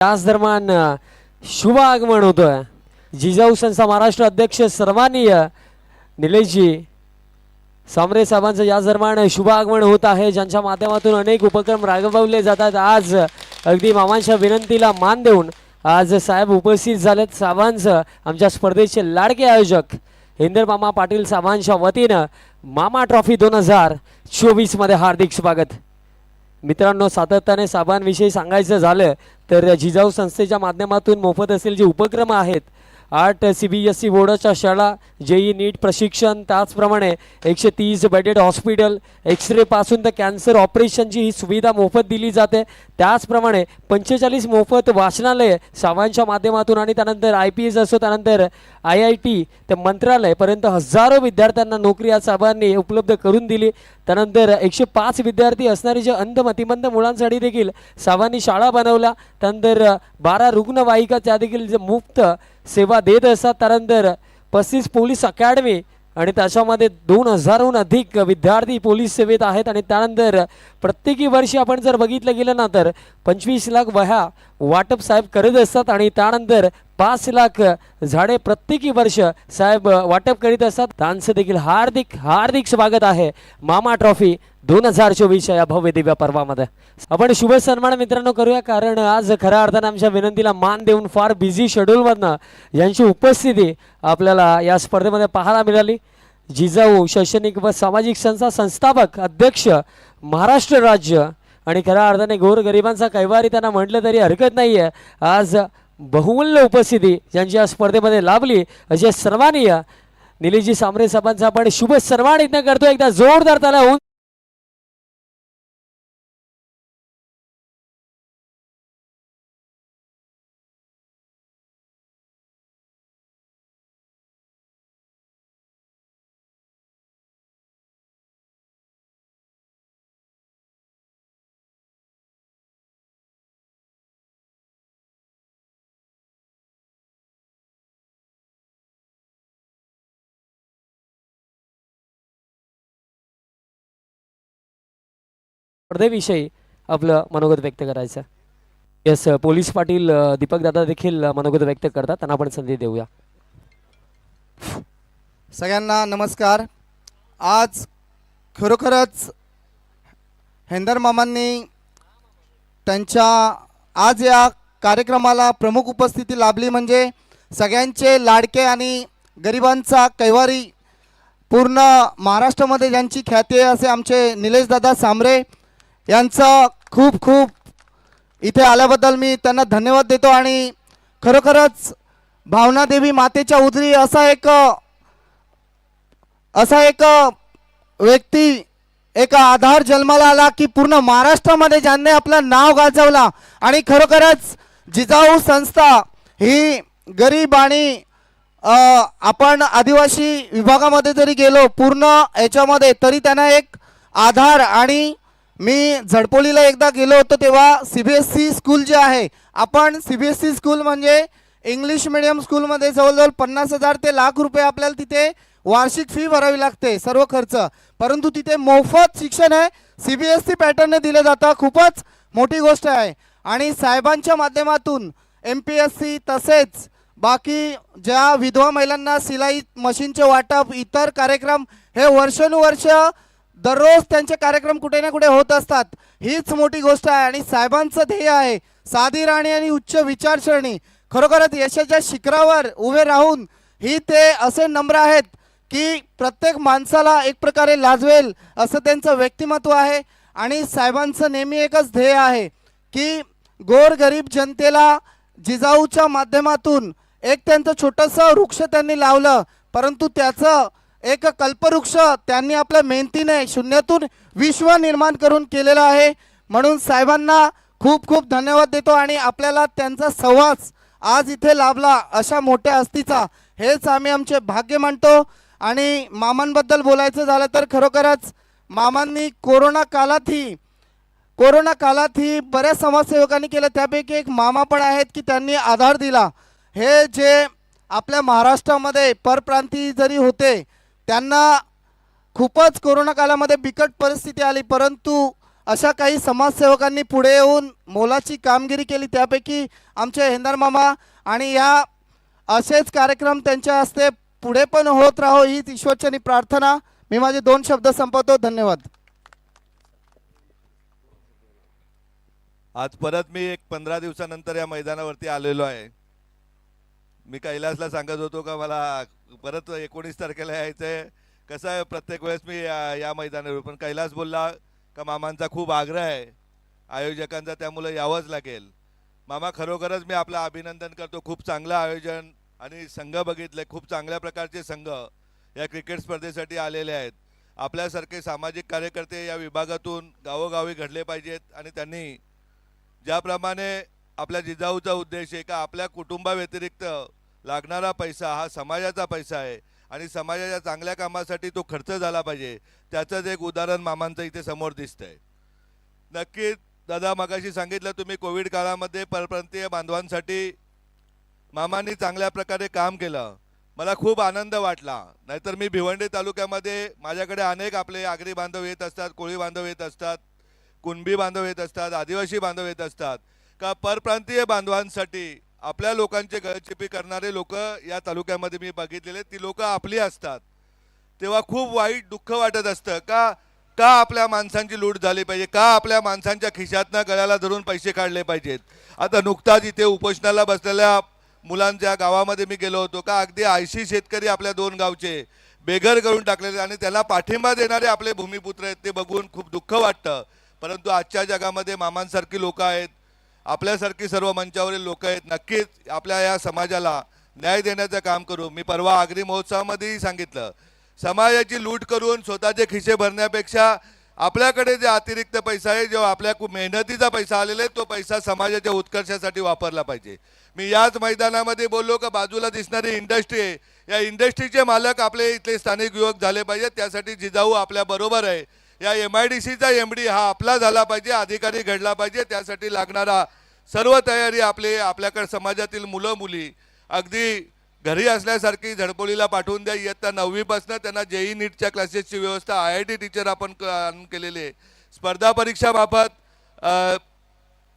त्याच दरम्यान शुभ आगमन होतोय. जिजाऊ संस्था महाराष्ट्र अध्यक्ष सर्वानीय निलेशजी सामरे साहेबांचं याच दरम्यान शुभ आगमन होत आहे. ज्यांच्या माध्यमातून अनेक उपक्रम राबवले जातात. आज अगदी मामांच्या विनंतीला मान देऊन आज साहेब उपस्थित झालेत. साहेबांचं आमच्या स्पर्धेचे लाडके आयोजक हिंदर मामा पाटील साहेबांच्या वतीनं मामा ट्रॉफी दोन हजार चोवीसमध्ये हार्दिक स्वागत. मित्रांनो सातत्याने साबांविषयी सांगायचं झालं तर जिजाऊ संस्थेच्या माध्यमातून मोफत असेल जे उपक्रम आहेत आठ सी बी एस सी बोर्डाच्या शाळा जेई नीट प्रशिक्षण त्याचप्रमाणे एकशे तीस बेडेड हॉस्पिटल एक्सरेपासून तर कॅन्सर ऑपरेशनची ही सुविधा मोफत दिली जाते. त्याचप्रमाणे पंचेचाळीस मोफत वाचनालय सावांच्या माध्यमातून आणि त्यानंतर आय पी एस असो त्यानंतर आय आय टी ते मंत्रालयपर्यंत हजारो विद्यार्थ्यांना नोकरी आज साहेबांनी उपलब्ध करून दिली. त्यानंतर एकशे पाच विद्यार्थी असणारे जे अंध मतिमंद मुलांसाठी देखील सावांनी शाळा बनवल्या. त्यानंतर बारा रुग्णवाहिका त्या देखील जे मुफ्त सेवा देत असतात. त्यानंतर पस्तीस पोलीस अकॅडमी आणि त्याच्यामध्ये दोन हजारहून अधिक विद्यार्थी पोलीस सेवेत आहेत. आणि त्यानंतर प्रत्येकी वर्षी आपण जर बघितलं गेलं ना तर पंचवीस लाख वह्या वाटप साहेब करत असतात. आणि त्यानंतर पाच लाख झाडे प्रत्येकी वर्ष साहेब वाटप करीत असतात. त्यांचं देखील हार्दिक हार्दिक स्वागत आहे. मामा ट्रॉफी दोन हजार चोवीसच्या या भव्य दिव्या पर्वामध्ये. आपण शुभ सन्मान मित्रांनो करूया कारण आज खऱ्या अर्थानं आमच्या विनंतीला मान देऊन फार बिझी शेड्यूलमधनं यांची उपस्थिती आपल्याला या स्पर्धेमध्ये पाहायला मिळाली. जिजाऊ शैक्षणिक व सामाजिक संस्था संस्थापक अध्यक्ष महाराष्ट्र राज्य आणि खऱ्या अर्थाने गोरगरिबांचा कैवारी त्यांना म्हटलं तरी हरकत नाही आहे आज बहुमूल्य उपस्थिती ज्यांची या स्पर्धेमध्ये लाभली. असे सर्वानीय निलेजी सामरे साहेबांचा आपण शुभ सन्मान इथं करतो. एकदा जोरदार त्याला होऊन स्पर्धेविषयी आपलं मनोगत व्यक्त करायचं. Yes uh, police Patil uh, Deepak दादा देखील uh, मनोगत व्यक्त करतात. त्यांना आपण संधी देऊया. सगळ्यांना नमस्कार. आज खरोखरच हेंदर मामांनी त्यांच्या आज या कार्यक्रमाला प्रमुख उपस्थिती लाभली म्हणजे सगळ्यांचे लाडके आणि गरिबांचा कैवारी पूर्ण महाराष्ट्रामध्ये ज्यांची ख्याती आहे असे आमचे निलेशदादा सामरे यांचं खूप खूप इथे आल्याबद्दल मी त्यांना धन्यवाद देतो आणि खरोखरच भावनादेवी मातेच्या उदरी असा एक असा एक व्यक्ती एक आधार जन्माला आला की पूर्ण महाराष्ट्रामध्ये ज्यांनी आपलं नाव गाजवला आणि खरोखरच जिजाऊ संस्था ही गरीब आणि आपण आदिवासी विभागामध्ये जरी गेलो पूर्ण याच्यामध्ये तरी त्यांना एक आधार आणि मी झडपोलीला एकदा गेलो होतो तेव्हा C B S C school जे आहे आपण C B S C school म्हणजे इंग्लिश मिडियम स्कूलमध्ये जवळजवळ पन्नास हजार ते लाख रुपये आपल्याला तिथे वार्षिक फी भरावी लागते सर्व खर्च. परंतु तिथे मोफत शिक्षण आहे सी बी एस सी पॅटर्नने दिलं जातं खूपच मोठी गोष्ट आहे. आणि साहेबांच्या माध्यमातून एम पी एस सी तसेच बाकी ज्या विधवा महिलांना सिलाई मशीनचे वाटप इतर कार्यक्रम हे वर्षानुवर्ष दररोज त्यांचे कार्यक्रम कुठे ना कुठे होत असतात. हीच मोठी गोष्ट आहे आणि साहेबांचं ध्येय आहे. साधी राणी आणि उच्च विचारसरणी खरोखरच यशाच्या शिखरावर उभे राहून ही ते असे नम्र आहेत की प्रत्येक माणसाला एक प्रकारे लाजवेल असं त्यांचं व्यक्तिमत्व आहे. आणि साहेबांचं नेहमी एकच ध्येय आहे की गोरगरीब जनतेला जिजाऊच्या माध्यमातून एक त्यांचं छोटंसं वृक्ष त्यांनी लावलं. परंतु त्याचं एक कल्पवृक्ष त्यांनी आपल्या मेहनतीने शून्यातून विश्व निर्माण करून केलेलं आहे. म्हणून साहेबांना खूप खूप धन्यवाद देतो आणि आपल्याला त्यांचा सहवास आज इथे लाभला अशा मोठ्या हस्तीचा. हेच आम्ही आमचे भाग्य मानतो. आणि मामांबद्दल बोलायचं झालं तर खरोखरच मामांनी कोरोना कालातही कोरोना कालातही बऱ्याच समाजसेवकांनी केलं. त्यापैकी एक मामा पण आहेत की त्यांनी आधार दिला. हे जे आपल्या महाराष्ट्रामध्ये परप्रांती जरी होते त्यांना खूपच कोरोना काळामध्ये बिकट परिस्थिती आली परंतु अशा काही समाजसेवकांनी पुढे येऊन मोलाची कामगिरी केली त्यापैकी आमचे हेंदार मामा आणि या असेच कार्यक्रम त्यांच्या हस्ते पुढे पण होत राहो हीच ईश्वरचनी प्रार्थना. मी माझे दोन शब्द संपवतो. धन्यवाद. आज परत मी एक पंधरा दिवसानंतर या मैदानावरती आलेलो आहे. मी कैलासला सांगत होतो का मला परत एकोणीस तारखेला यायचं आहे कसं आहे प्रत्येक वेळेस मी या या मैदानावर पण कैलास बोलला का मामांचा खूप आग्रह आहे. आयोजकांचा त्यामुळे यावंच लागेल. मामा खरोखरच मी आपलं अभिनंदन करतो. खूप चांगलं आयोजन आणि संघ बघितले खूप चांगल्या प्रकारचे संघ या क्रिकेट स्पर्धेसाठी आलेले आहेत. आपल्यासारखे सामाजिक कार्यकर्ते या विभागातून गावोगावी घडले पाहिजेत आणि त्यांनी ज्याप्रमाणे आपल्या जिजाऊचा उद्देश आहे का आपल्या कुटुंबाव्यतिरिक्त लागणारा पैसा हा समाजाचा पैसा आहे. आणि समाजाच्या चांगल्या कामासाठी तो खर्च झाला पाहिजे. त्याचंच एक उदाहरण मामांचं इथे समोर दिसतंय. नक्कीच दादा मगाशी सांगितलं तुम्ही कोविड काळामध्ये परप्रांतीय बांधवांसाठी मामांनी चांगल्या प्रकारे काम केलं. मला खूप आनंद वाटला. नाहीतर मी भिवंडी तालुक्यामध्ये माझ्याकडे अनेक आपले आगरी बांधव येत असतात कोळी बांधव येत असतात कुणबी बांधव येत असतात आदिवासी बांधव येत असतात. का परप्रांतीय बांधवांसाठी आपल्या लोकांचे गळचिपी करणारे लोक या तालुक्यामध्ये मी बघितलेले ती लोक आपली असतात. तेव्हा खूप वाईट दुःख वाटत असतं. का का आपल्या माणसांची लूट झाली पाहिजे? का आपल्या माणसांच्या खिशातनं गळ्याला धरून पैसे काढले पाहिजेत? आता नुकताच इथे उपोषणाला बसलेल्या मुलांच्या गावामध्ये मी गेलो होतो. का अगदी ऐंशी शेतकरी आपल्या दोन गावचे बेघर करून टाकलेले आणि त्याला पाठिंबा देणारे आपले भूमिपुत्र आहेत ते बघून खूप दुःख वाटतं. परंतु आजच्या जगामध्ये मामांसारखी लोक आहेत. आपल्यासारखी सर्व मंचावरील लोक आहेत. नक्कीच आपल्या या समाजाला न्याय देण्याचं काम करू. मी परवा आगरी महोत्सवामध्येही सांगितलं. समाजाची लूट करून स्वतःचे खिसे भरण्यापेक्षा आपल्याकडे जे अतिरिक्त पैसा आहे जो आपल्या मेहनतीचा पैसा आलेला आहे तो पैसा समाजाच्या उत्कर्षासाठी वापरला पाहिजे. मी याच मैदानामध्ये बोललो का बाजूला दिसणारी इंडस्ट्री आहे. या इंडस्ट्रीचे मालक आपले इथले स्थानिक युवक झाले पाहिजेत. त्यासाठी जिजाऊ आपल्या बरोबर आहे. या एम आय डी सीचा एम डी हा आपला झाला पाहिजे अधिकारी घडला पाहिजे त्यासाठी लागणारा सर्व तयारी आपले आपल्याकडे समाजातील मुलं मुली. अगदी घरी असल्यासारखी झडपोलीला पाठवून द्या इयत्ता नववीपासून त्यांना जेई नीटच्या क्लासेसची व्यवस्था आय आय टी टीचर आपण क- आणून केलेली आहे. स्पर्धा परीक्षाबाबत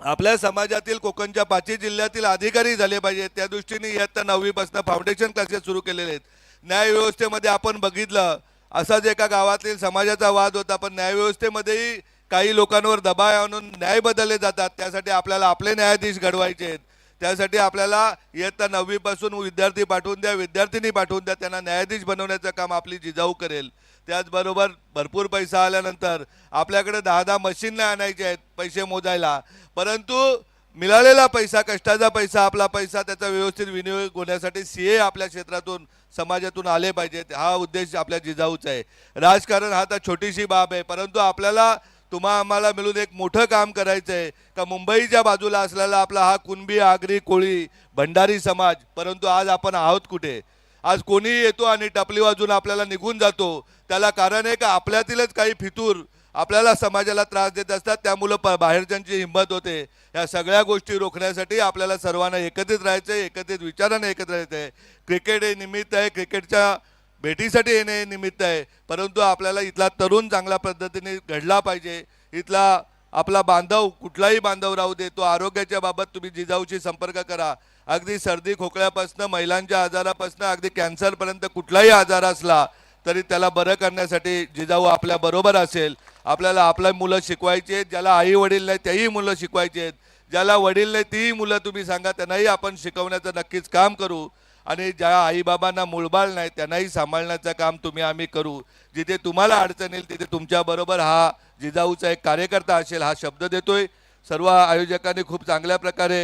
आपल्या समाजातील कोकणच्या पाचही जिल्ह्यातील अधिकारी झाले पाहिजेत त्या दृष्टीने इयत्ता नववीपासून फाउंडेशन क्लासेस सुरू केलेले आहेत. न्यायव्यवस्थेमध्ये आपण बघितलं असाच एका गावातील समाजाचा वाद होता पण न्यायव्यवस्थेमध्येही काही लोकांवर दबाव आणून न्याय बदलले जातात. त्यासाठी आपल्याला आपले न्यायाधीश घडवायचे आहेत. त्यासाठी आपल्याला इयत्ता नववीपासून विद्यार्थी पाठवून द्या विद्यार्थिनी पाठवून द्या त्यांना न्यायाधीश बनवण्याचं काम आपली जिजाऊ करेल. त्याचबरोबर भरपूर पैसा आल्यानंतर आपल्याकडे दहा दहा मशीन नाही आणायचे आहेत पैसे मोजायला. परंतु मिळालेला पैसा कष्टाचा पैसा आपला पैसा त्याचा व्यवस्थित विनियोग होण्यासाठी सी ए आपल्या क्षेत्रातून समाजातून आले पाहिजेत. हा उद्देश आपल्या जिजाऊचा आहे. राजकारण हा तर छोटीशी बाब आहे. परंतु आपल्याला तुम्हा आम्हाला मिळून एक मोठं काम करायचं आहे का मुंबईच्या बाजूला असलेला आपला हा कुणबी आगरी कोळी भंडारी समाज परंतु आज आपण आहोत कुठे? आज कोणीही येतो आणि टपली वाजून आपल्याला निघून जातो. त्याला कारण आहे का? आपल्यातीलच काही फितूर आपल्याला समाजाला त्रास देत असतात त्यामुळं प बाहेरच्यांची हिंमत होते. या सगळ्या गोष्टी रोखण्यासाठी आपल्याला सर्वांना एकत्रित राहायचं आहे एकत्रित विचाराने एकत्र राहायचं आहे क्रिकेट हे निमित्त आहे क्रिकेटच्या भेटीसाठी येणे हे निमित्त आहे. परंतु आपल्याला इथला तरुण चांगल्या पद्धतीने घडला पाहिजे. इथला आपला बांधव कुठलाही बांधव राहू दे तो आरोग्याच्या बाबत तुम्ही जिजाऊशी संपर्क करा. अगदी सर्दी खोकल्यापासनं महिलांच्या आजारापासून अगदी कॅन्सरपर्यंत कुठलाही आजार असला तरी त्याला बरं करण्यासाठी जिजाऊ आपल्या बरोबर असेल. आपल्याला आपल्या मुलं शिकवायची आहेत ज्याला आई वडील नाही तेही मुलं शिकवायची आहेत. ज्याला वडील नाही तीही मुलं तुम्ही सांगा त्यांनाही आपण शिकवण्याचं नक्कीच काम करू. आणि ज्या आईबाबांना मुळबाळ नाही त्यांनाही सांभाळण्याचं काम तुम्ही आम्ही करू. जिथे तुम्हाला अडचण येईल तिथे तुमच्याबरोबर हा जिजाऊचा एक कार्यकर्ता असेल हा शब्द देतोय. सर्व आयोजकांनी खूप चांगल्या प्रकारे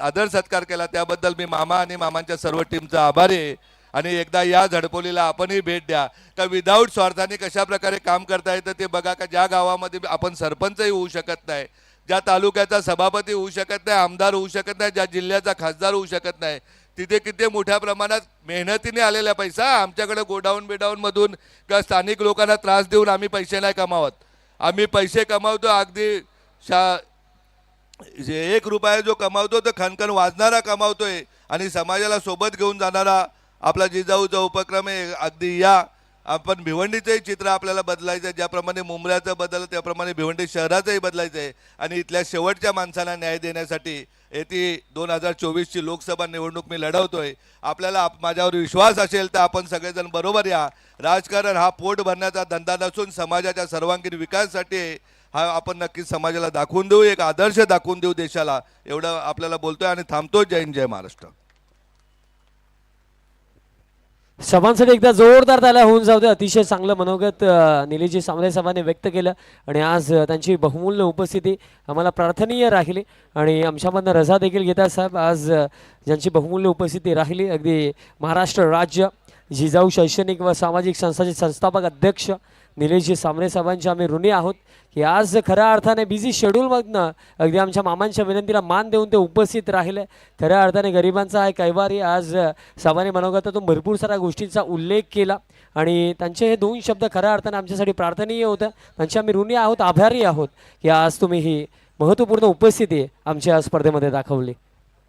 आदर सत्कार केला. त्याबद्दल मी मामा आणि मामांच्या सर्व टीमचा आभारी आहे. आणि एकदा या झडपोलीला आपणही भेट द्या. का विदाऊट स्वार्थाने कशा प्रकारे काम करता येतं ते बघा का ज्या गावामध्ये आपण सरपंचही होऊ शकत नाही ज्या तालुक्याचा सभापती होऊ शकत नाही आमदार होऊ शकत नाही ज्या जिल्ह्याचा खासदार होऊ शकत नाही तिथे किती मोठ्या प्रमाणात मेहनतीने आलेला पैसा आमच्याकडे गोडाऊन बिडाऊनमधून किंवा स्थानिक लोकांना त्रास देऊन आम्ही पैसे नाही कमावत. आम्ही पैसे कमावतो अगदी शा जे एक रुपया जो कमावतो तो खणखण वाजणारा कमावतोय आणि समाजाला सोबत घेऊन जाणारा आपला जिजाऊचा उपक्रम आहे अगदी या. आपण भिवंडीचंही चित्र आपल्याला बदलायचं आहे ज्याप्रमाणे मुंबऱ्याचं बदललं त्याप्रमाणे भिवंडी शहराचंही बदलायचं आहे आणि इथल्या शेवटच्या माणसांना न्याय देण्यासाठी येथे दोन हजार चोवीसची लोकसभा निवडणूक मी लढवतोय. आपल्याला माझ्यावर विश्वास असेल तर आपण सगळेजण बरोबर या. राजकारण हा पोट भरण्याचा धंदा नसून समाजाच्या सर्वांगीण विकासासाठी हा आपण नक्कीच समाजाला दाखवून देऊ एक आदर्श दाखवून देऊ देशाला. एवढं आपल्याला बोलतोय आणि थांबतोय. जय हिंद जय महाराष्ट्र. सभांसाठी एकदा जोरदार त्याला होऊन जाऊ दे. अतिशय चांगलं मनोगत निलेजी निलेशजी सामरे व्यक्त केलं. आणि आज त्यांची बहुमूल्य उपस्थिती आम्हाला प्रार्थनीय राहिली. आणि आमच्यामधनं रजा देखील घेतात साहेब. आज ज्यांची बहुमूल्य उपस्थिती राहिली अगदी महाराष्ट्र राज्य जिजाऊ शैक्षणिक व सामाजिक संस्थाचे संस्थापक अध्यक्ष निलेशजी सामने साहेबांचे आम्ही ऋणी आहोत. की आज खऱ्या अर्थाने बिझी शेड्यूलमधनं अगदी आमच्या मामांच्या विनंतीला मान देऊन ते उपस्थित राहिले. खऱ्या अर्थाने गरिबांचा हा कैवारी आज सामान्य मनोगतातून भरपूर साऱ्या गोष्टींचा उल्लेख केला. आणि त्यांचे हे दोन शब्द खऱ्या अर्थाने आमच्यासाठी प्रार्थनीय होतं. त्यांचे आम्ही ऋणी आहोत आभारी आहोत. की आज तुम्ही ही महत्त्वपूर्ण उपस्थिती आमच्या स्पर्धेमध्ये दाखवली.